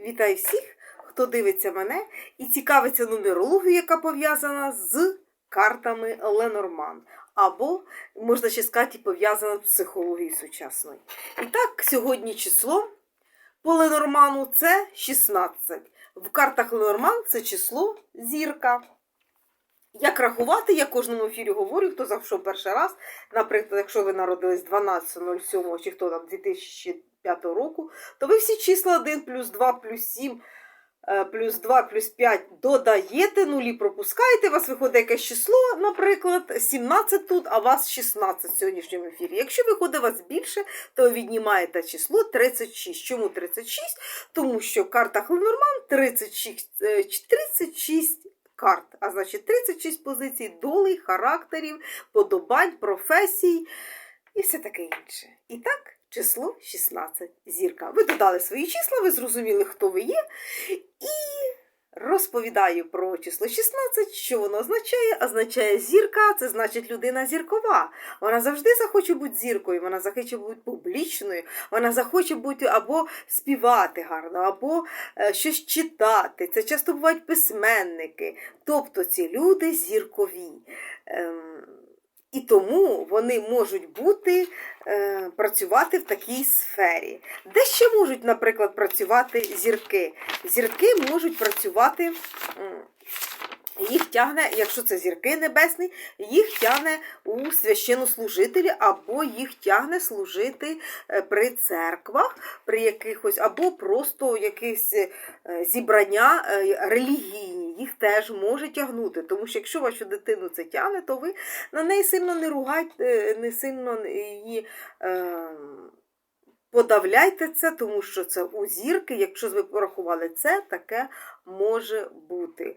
Вітаю всіх, хто дивиться мене і цікавиться нумерологією, яка пов'язана з картами Ленорман. Або, можна ще сказати, пов'язана з психологією сучасною. І так, сьогодні число по Ленорману це 16. В картах Ленорман це число зірка. Як рахувати, я кожному ефірі говорю, хто зайшов перший раз. Наприклад, якщо ви народились 12.07 чи хто там 2005 року, то ви всі числа 1 плюс 2 плюс 7 е, плюс 2 плюс 5 додаєте, нулі пропускаєте, у вас виходить якесь число, наприклад, 17 тут, а у вас 16 в сьогоднішньому ефірі. Якщо виходить у вас більше, то віднімаєте число 36. Чому 36? Тому що в картах Ленорман 36, е, 36 карт, а значить 36 позицій долей, характерів, подобань, професій і все таке інше. І так, число 16 зірка. Ви додали свої числа, ви зрозуміли, хто ви є, і розповідаю про число 16, що воно означає. Означає зірка, це значить людина зіркова. Вона завжди захоче бути зіркою, вона захоче бути публічною, вона захоче бути або співати гарно, або е, щось читати. Це часто бувають письменники. Тобто ці люди зіркові. Ем, і тому вони можуть бути, е, працювати в такій сфері. Де ще можуть, наприклад, працювати зірки? Зірки можуть працювати. Їх тягне, якщо це зірки небесні, їх тягне у священнослужителі, або їх тягне служити е, при церквах, при якихось, або просто якісь е, зібрання е, релігійні, їх теж може тягнути. Тому що якщо вашу дитину це тягне, то ви на неї сильно не ругайте, не сильно її. Е, Подавляйте це, тому що це у зірки, якщо ви порахували це, таке може бути.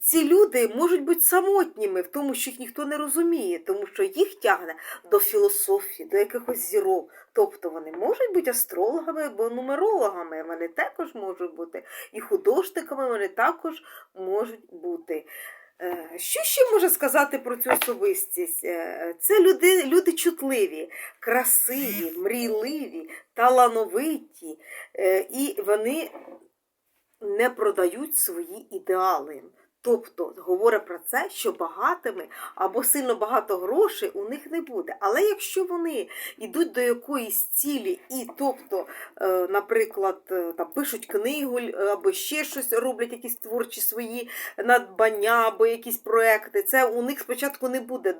Ці люди можуть бути самотніми в тому, що їх ніхто не розуміє, тому що їх тягне до філософії, до якихось зірок. Тобто вони можуть бути астрологами або нумерологами, вони також можуть бути, і художниками вони також можуть бути. Е, Що ще можна сказати про цю особистість? Е, Це люди, люди чутливі, красиві, мрійливі, талановиті, е, і вони не продають свої ідеали. Тобто говорить про це, що багатими або сильно багато грошей у них не буде. Але якщо вони йдуть до якоїсь цілі, і тобто, е, наприклад, е, там пишуть книгу е, або ще щось роблять, якісь творчі свої надбання або якісь проекти, це у них спочатку не буде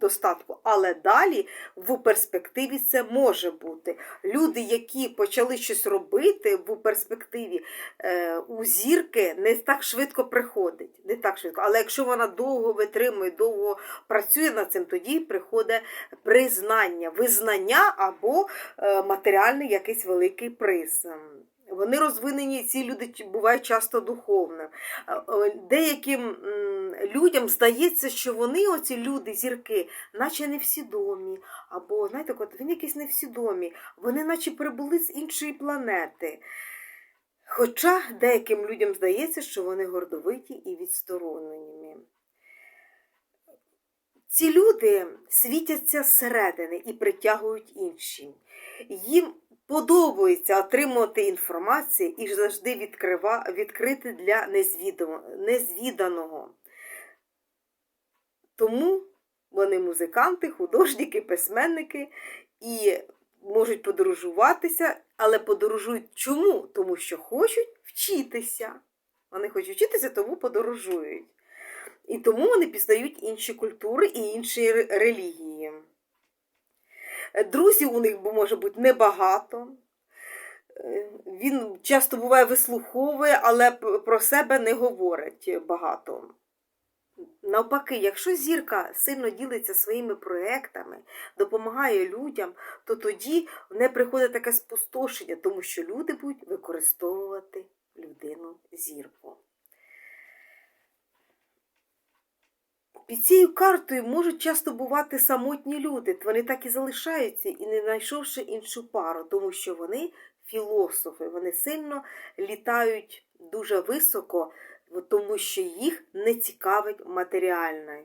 достатку, але далі в перспективі це може бути. Люди, які почали щось робити в перспективі, у зірки не так швидко приходить. Не так швидко. Але якщо вона довго витримує, довго працює над цим, тоді приходить признання, визнання або е, матеріальний якийсь великий приз. Вони розвинені, ці люди бувають часто духовним. Е, Деяким людям здається, що вони, оці люди, зірки, наче не всідомі, або, знаєте, от, вони якісь не всідомі, вони наче прибули з іншої планети. Хоча деяким людям здається, що вони гордовиті і відсторонені. Ці люди світяться зсередини і притягують інші. Їм подобається отримувати інформацію і завжди відкрива, відкрити для незвіданого. Тому вони музиканти, художники, письменники і можуть подорожуватися, але подорожують чому? Тому що хочуть вчитися. Вони хочуть вчитися, тому подорожують. І тому вони пізнають інші культури і інші релігії. Е, Друзів у них може бути небагато. Е, Він часто буває вислуховує, але про себе не говорить багато. Навпаки, якщо зірка сильно ділиться своїми проектами, допомагає людям, то тоді не приходить таке спустошення, тому що люди будуть використовувати людину зірку. Під цією картою можуть часто бувати самотні люди. Вони так і залишаються, і не знайшовши іншу пару, тому що вони філософи, вони сильно літають дуже високо, тому що їх не цікавить матеріальне,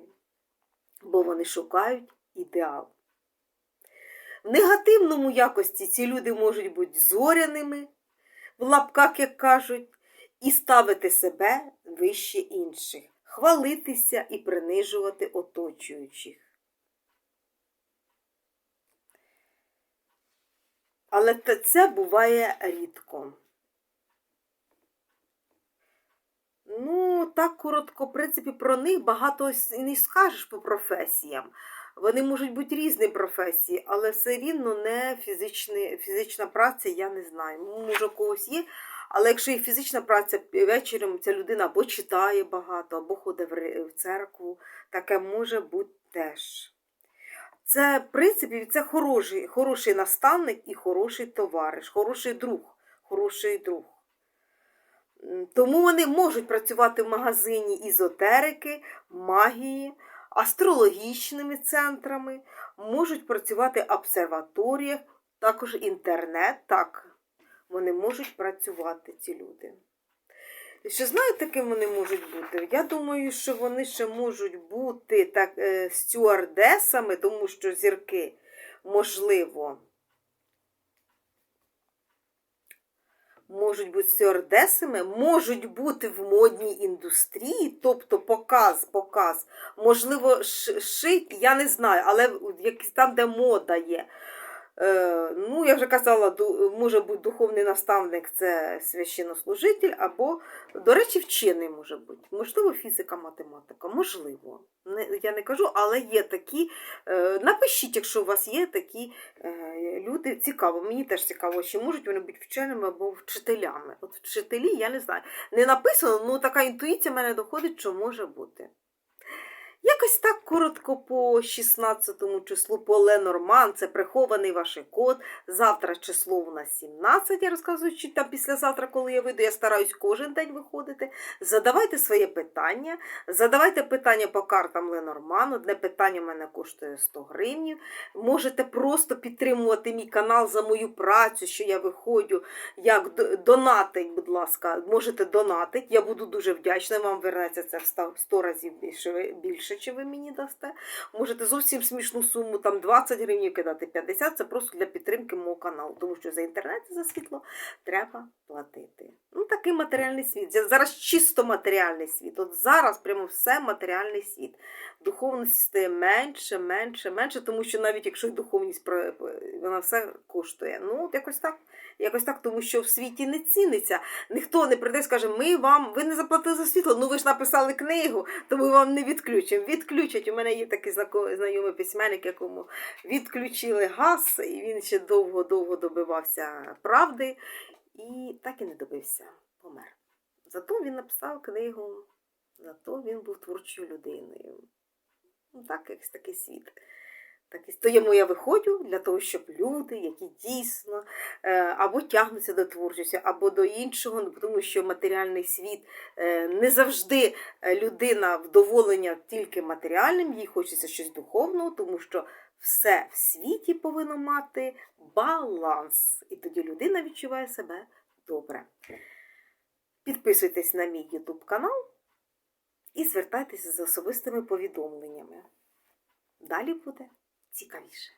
бо вони шукають ідеал. В негативному якості ці люди можуть бути зоряними, в лапках, як кажуть, і ставити себе вище інших, хвалитися і принижувати оточуючих. Але це буває рідко. Ну, так коротко, в принципі, про них багато не скажеш по професіям. Вони можуть бути різні професії, але все рівно не фізичні, фізична праця, я не знаю. Ну, Може, когось є, але якщо і фізична праця вечором, ця людина або читає багато, або ходить в церкву, таке може бути теж. Це, в принципі, це хороший, хороший наставник і хороший товариш, хороший друг, хороший друг. Тому вони можуть працювати в магазині ізотерики, магії, астрологічними центрами, можуть працювати в обсерваторіях, також інтернет. Так, вони можуть працювати, ці люди. Ще знаєте, ким вони можуть бути? Я думаю, що вони ще можуть бути так, е, стюардесами, тому що зірки, можливо, можуть бути стюардесами, можуть бути в модній індустрії, тобто показ, показ, можливо, шить, я не знаю, але там, де мода є. Е, ну, я вже казала, може бути духовний наставник це священнослужитель, або, до речі, вчений може бути. Можливо, фізика, математика, можливо. Я не кажу, але є такі. Е, напишіть, якщо у вас є такі е, люди. Цікаво, мені теж цікаво, чи можуть вони бути вченими або вчителями. От вчителі, я не знаю. Не написано, ну така інтуїція в мене доходить, що може бути. Якось так коротко по 16 числу по Ленорман, це прихований ваш код. Завтра число у нас 17, я розказую, чи там післязавтра, коли я вийду, я стараюсь кожен день виходити. Задавайте своє питання, задавайте питання по картам Ленорман. Одне питання в мене коштує 100 гривень. Можете просто підтримувати мій канал за мою працю, що я виходжу. Як донатить, будь ласка, можете донатити. Я буду дуже вдячна. Вам вернеться це в 100 100 разів більше, ви- більше, чи ви мені дасте. Можете зовсім смішну суму, там 20 гривень кидати, 50 це просто для підтримки мого каналу, тому що за інтернет і за світло треба платити. Ну, такий матеріальний світ. Зараз чисто матеріальний світ. От зараз прямо все матеріальний світ. Духовності стає менше, менше, менше, тому що навіть якщо духовність вона все коштує. Ну, от якось так. Якось так, тому що в світі не ціниться. Ніхто не прийде і скаже, ми вам, ви не заплатили за світло, ну ви ж написали книгу, то ми вам не відключимо. Відключать. У мене є такий знайомий письменник, якому відключили газ, і він ще довго-довго добивався правди, і так і не добився, помер. Зато він написав книгу, зато він був творчою людиною. Так, якийсь такий світ. Так, і тому я виходжу для того, щоб люди, які дійсно е, або тягнуться до творчості, або до іншого, ну, тому що матеріальний світ е, не завжди е, людина вдоволення тільки матеріальним, їй хочеться щось духовного, тому що все в світі повинно мати баланс. І тоді людина відчуває себе добре. Підписуйтесь на мій YouTube канал і звертайтеся з особистими повідомленнями. Далі буде цікавіше.